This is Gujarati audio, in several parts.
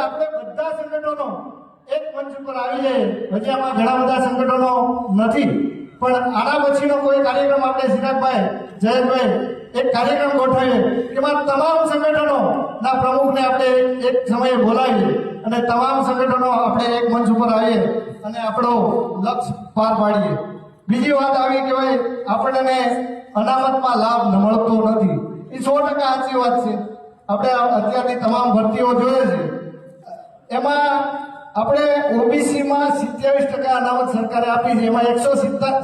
આપણે બધા સંગઠનો એક મંચ ઉપર આવીએ. હજી આમાં ઘણા બધા સંગઠનો નથી. પણ આના પછીનો કોઈ કાર્યક્રમ આપણે સિરાજભાઈ જયભાઈ એક કાર્યક્રમ ગોઠવીએ એમાં તમામ સંગઠનો ના પ્રમુખને આપણે એક સમયે બોલાવીએ અને તમામ સંગઠનો આપણે એક મંચ ઉપર આવીએ અને આપણો લક્ષ્ય પાર પાડીએ. બીજી વાત આવી કે ભાઈ, આપણને અનામતમાં લાભ મળતો નથી. એ સો ટકા સાચી વાત છે. આપણે અત્યારની તમામ ભરતીઓ જોઈએ છે. એમાં આપણે ઓબીસીમાં સિત્યાવીસ ટકા અનામત સરકારે આપી છે. એમાં એકસો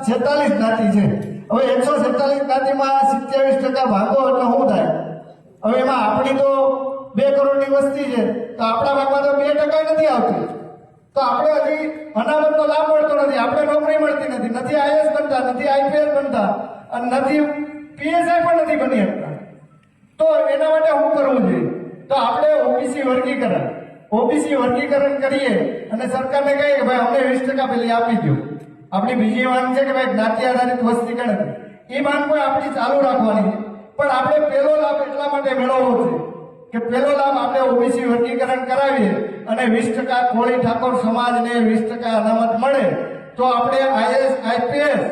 છેતાલીસ જ્ઞાતિ છે. હવે એકસો છેતાલીસ જ્ઞાતિમાં સિત્યાવીસ ટકા ભાગો એટલે શું થાય? હવે એમાં આપણી તો બે કરોડની વસ્તી છે. તો આપણા ભાગમાં તો બે ટકા નથી આવતી. તો આપણે હજી અનામતનો લાભ મળતો નથી. આપણે નોકરી મળતી નથી. નથી આઈએસ બનતા, નથી આઈપીએસ બનતા, અને નથી પીએસઆઈ પણ નથી બની શકતા. તો એના માટે શું કરવું જોઈએ? તો આપણે ઓબીસી વર્ગીકરણ. ઓબીસી વર્ગીકરણ કરીએ અને સરકારને કહીએ કે ભાઈ અમને વીસ ટકા પેલી આપી દો આપણી બીજી માંગ છે કે ભાઈ જ્ઞાતિ આધારિત વસ્તી ગણતરી એ માંગ પણ આપણી ચાલુ રાખવાની પણ આપણે પેલો લાભ એટલા માટે મેળવવો છે કે પેલો લાભ આપણે ઓબીસી વર્ગીકરણ કરાવીએ અને વીસ ટકા કોળી ઠાકોર સમાજને વીસ ટકા અનામત મળે, તો આપણે આઈએસ, આઈપીએસ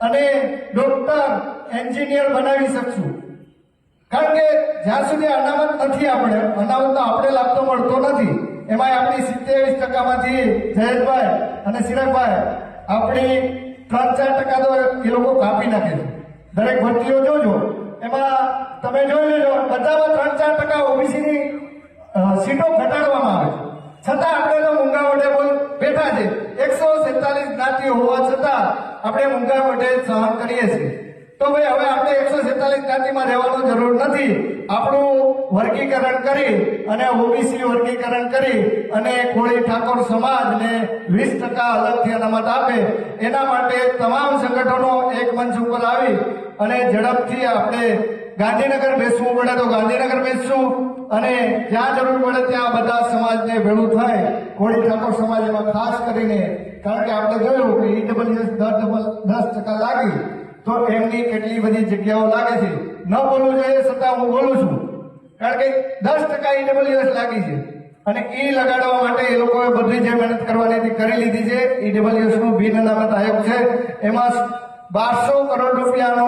અને ડોક્ટર, એન્જિનિયર બનાવી શકશું. કારણ કે જ્યાં સુધી અનામત નથી આપણે, અનામત તો આપણે લાભ તો મળતો નથી એમાં આપણી સિત્તેવીસ ટકામાંથી જયેશભાઈ અને સિરકભાઈ, આપણી ત્રણ ચાર ટકા તો એ લોકો કાપી નાખે છે. દરેક ભરતીઓ જોજો. એમાં તમે જોઈ લેજો, બધામાં ત્રણ ચાર ટકા ઓબીસીની સીટો ઘટાડવામાં આવે છે. છતાં આપણે તો મૂંગા વડે બોલ બેઠા છે. એકસો સેતાલીસ જ્ઞાતિ હોવા છતાં આપણે મૂંગા વડે સહન કરીએ છીએ. તો ભાઈ, હવે આપણે એકસો સેતાલીસ જ્ઞાતિમાં રહેવાનું જરૂર નથી. આપણું વર્ગીકરણ કરી અને ઓબીસી વર્ગીકરણ કરી અને કોળી ઠાકોર સમાજને વીસ ટકા અલગથી અનામત આપે. એના માટે તમામ સંગઠનો એક મંચ ઉપર આવી અને ઝડપથી આપણે ગાંધીનગર બેસવું પડે તો ગાંધીનગર બેસશું અને જ્યાં જરૂર પડે ત્યાં બધા સમાજને ભેળું થાય. કોળી ઠાકોર સમાજ એમાં ખાસ કરીને, કારણ કે આપણે જોયું કે ઈ દસ દસ ટકા લાગી. તો એમની કેટલી બધી જગ્યાઓ લાગે છે? ન બોલવું જોઈએ, છતાં હું બોલું છું. કારણ કે દસ ટકા ઈડબ્લ્યુએસ લાગી છે. અને એ લગાડવા માટે એ લોકોએ બધી જે મહેનત કરવાની કરી લીધી છે. ઈડબ્લ્યુએસનું બિન અનામત આયોગ છે. એમાં બારસો કરોડ રૂપિયાનો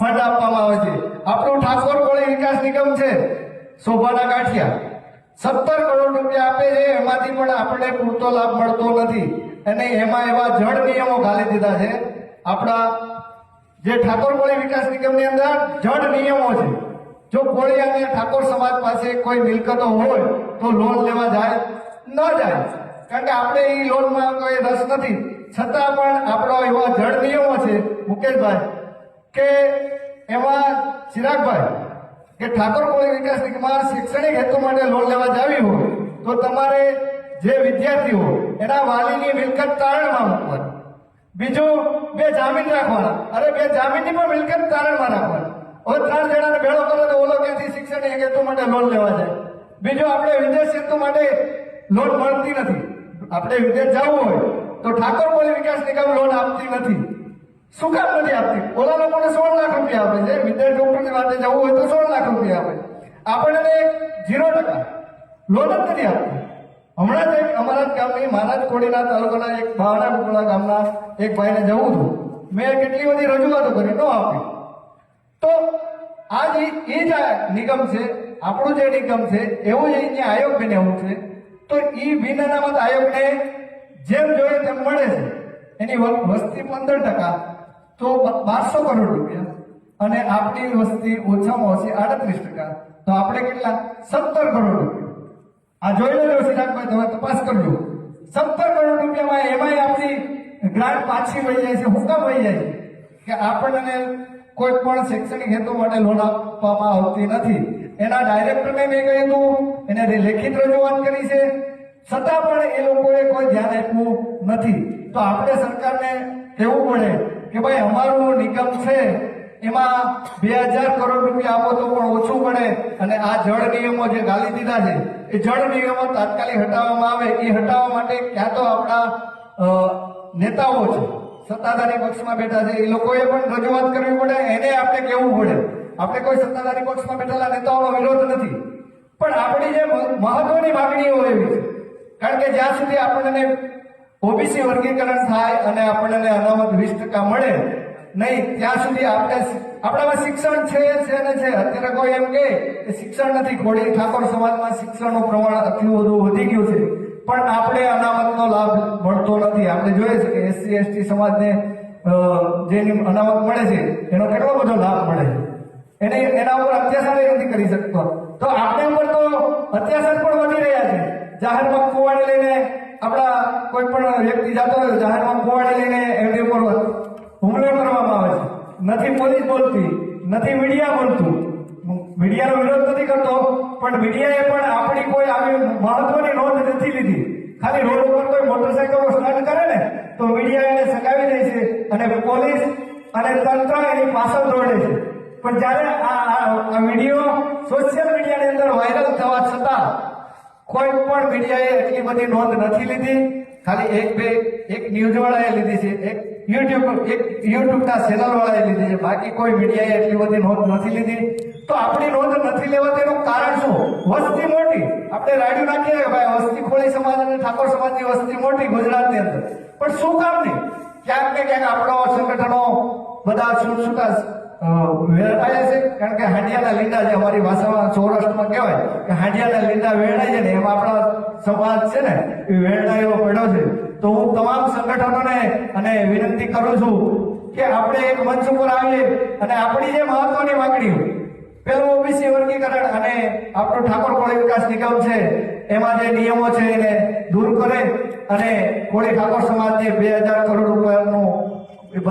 ફંડ આપવામાં આવે છે. આપણું ઠાકોર કોળી વિકાસ નિગમ છે, શોભાના કાઠિયા. સત્તર કરોડ રૂપિયા આપે છે. એમાંથી પણ આપણે પૂરતો લાભ મળતો નથી. અને એમાં એવા જળ નિયમો ઘાલી દીધા છે. આપણા જે ઠાકોર કોળી વિકાસ નિગમની અંદર જડ નિયમો છે. જો કોળી અને ઠાકોર સમાજ પાસે કોઈ મિલકતો હોય, તો લોન લેવા જાય ન જાય. કારણ કે આપણે એ લોનમાં કોઈ રસ નથી. છતાં પણ આપણો એવા જડ નિયમો છે, મુકેશભાઈ, કે એમાં ચિરાગભાઈ, કે ઠાકોર કોળી વિકાસ નિગમમાં શૈક્ષણિક હેતુ માટે લોન લેવા જાવી હોય, તો તમારે જે વિદ્યાર્થીઓ એના વાલીની મિલકત તારણમાં મૂકવાની. બીજું બે જામીન રાખવાના. અરે બે જામીનની પણ મિલકત તારણમાં રાખવાની. હવે ત્રણ જણાને ભેળો કરો તો ઓલો ક્યાંથી શિક્ષણ હેતુ માટે લોન લેવા જાય. બીજું આપણે વિદેશ હેતુ માટે લોન મળતી નથી. આપણે વિદેશ જવું હોય તો ઠાકોર પોલી વિકાસ નિગમ લોન આપતી નથી. શું કામ નથી આપતી? ઓલા લોકોને સોળ લાખ રૂપિયા આપે છે. વિદેશ ડોક્ટરની વાતે જવું હોય તો સોળ લાખ રૂપિયા આપે. આપણને ઝીરો ટકા લોન જ નથી આપતી. હમણાં જ એક અમારા ગામની જ કોડીના તાલુકાના એક ભાવના કુકડા ગામના એક ભાઈને જવું હતું. મેં કેટલી બધી રજૂઆતો કરી, ન આપી. તો આ જે એ જ નિગમ છે, આપણું જે નિગમ છે, એવું જ અહીંયા આયોગ બનાવવું છે, તો એ બિન અનામત આયોગને જેમ જોઈએ તેમ મળે છે. એની વસ્તી પંદર ટકા, તો બારસો કરોડ રૂપિયા. અને આપણી વસ્તી ઓછામાં ઓછી આડત્રીસ ટકા. તો આપણે કેટલા? સત્તર કરોડ રૂપિયા. આ જોઈ લેજો સિદ્ધાર્થભાઈ તમે તપાસ કરજો સત્તર કરોડ રૂપિયામાં, એમાંય આપણી ગ્રાન્ટ પાછી વહી જાય છે, હુકમ વહી જાય કે આપણને કોઈ પણ શૈક્ષણિક હેતુ માટે લોન આપવામાં આવતી નથી. એના ડાયરેક્ટરને મેં કહ્યું હતું, એને લેખિત રજૂઆત કરી છે. છતાં પણ એ લોકોએ કોઈ ધ્યાન આપ્યું નથી. તો આપણે સરકારને કહેવું પડે કે ભાઈ, અમારું નિગમ છે એમાં બે હજાર કરોડ રૂપિયા આપો તો પણ ઓછું પડે અને આ જળ નિયમો જે ગાલી દીધા છે, એ જળ નિયમો તાત્કાલિક હટાવવામાં આવે. એ હટાવવા માટે ક્યાં તો આપણા નેતાઓ છે, સત્તાધારી પક્ષમાં બેઠા છે. એ લોકોએ પણ રજૂઆત કરવી પડે, એને આપણે કહેવું પડે. આપણે કોઈ સત્તાધારી પક્ષમાં બેઠેલા નેતાઓનો વિરોધ નથી. પણ આપણી જે મહત્વની માગણીઓ એવી છે. કારણ કે જ્યાં સુધી આપણને ઓબીસી વર્ગીકરણ થાય અને આપણને અનામત વીસ ટકા મળે નહીં, ત્યાં સુધી આપણે આપણામાં શિક્ષણ છે છે ને છે. અત્યારે કોઈ એમ કે શિક્ષણ નથી. ખોડી ઠાકોર સમાજમાં શિક્ષણનું પ્રમાણ આટલું બધું વધી ગયું છે. પણ આપણે અનામતનો લાભ મળતો નથી. આપણે જોઈએ છે કે એસસી, એસટી સમાજને જેની અનામત મળે છે, એનો કેટલો બધો લાભ મળે છે. એને, એના ઉપર અત્યાચાર નથી કરી શકતો. તો આપણે ઉપર તો અત્યાચાર પણ વધી રહ્યા છે. જાહેરમાં કુવાડી લઈને આપણા કોઈ પણ વ્યક્તિ જાતો હોય જાહેરમાં કુવાડી લઈને એમની ઉપર હુમલો કરવામાં આવે છે નથી પોલીસ બોલતી, નથી મીડિયા બોલતું. મીડિયાનો વિરોધ નથી કરતો, પણ મીડિયાએ પણ આપણી કોઈ આવી મહત્વની નોંધ નથી લીધી. ખાલી રોડ ઉપર કોઈ મોટરસાયકલો સ્ટાર્ટ કરે ને, તો મીડિયા એને સગાવી દે છે અને પોલીસ અને તંત્ર એની પાછળ દોડે છે. પણ જ્યારે આ વીડિયો સોશિયલ મીડિયાની અંદર વાયરલ થવા છતાં કોઈ પણ મીડિયાએ એટલી બધી નોંધ નથી લીધી. ખાલી એક બે એક ન્યૂઝ વાળાએ લીધી છે. એક યુટ્યુબ એક યુટ્યુબના ચેનલ વાળાએ લીધી છે. બાકી કોઈ મીડિયાએ એટલી બધી નોંધ નથી લીધી. તો આપણી નોંધ નથી લેવા તેનું કારણ શું? વસ્તી મોટી. આપણે રાડ્યું નાખીએ કે ભાઈ વસ્તી ખોળી સમાજ અને ઠાકોર સમાજની વસ્તી મોટી ગુજરાતની અંદર. પણ શું કામ નહીં? ક્યાંક ને ક્યાંક આપણો સંગઠનો બધા છૂટ છૂટા અ, વેરાયા છે. કારણ કે હાંડિયાના લીંડા જે અમારી ભાષામાં સૌરાષ્ટ્રમાં કહેવાય કે હાંડિયાના લીંડા વેરણાય છે ને એમાં આપણા સમાજ છે ને એ વેરણાયો પડ્યો છે. તો હું તમામ સંગઠનોને અને વિનંતી કરું છું કે આપણે એક મંચ ઉપર આવીએ અને આપણી જે મહત્વની માંગણીઓ, પેલું ઓબીસી વર્ગીકરણ અને આપણું ઠાકોર કોળી વિકાસ નિગમ છે, એમાં જે નિયમો છે એને દૂર કરે અને કોળી ઠાકોર સમાજને બે હજાર કરોડ રૂપિયાનું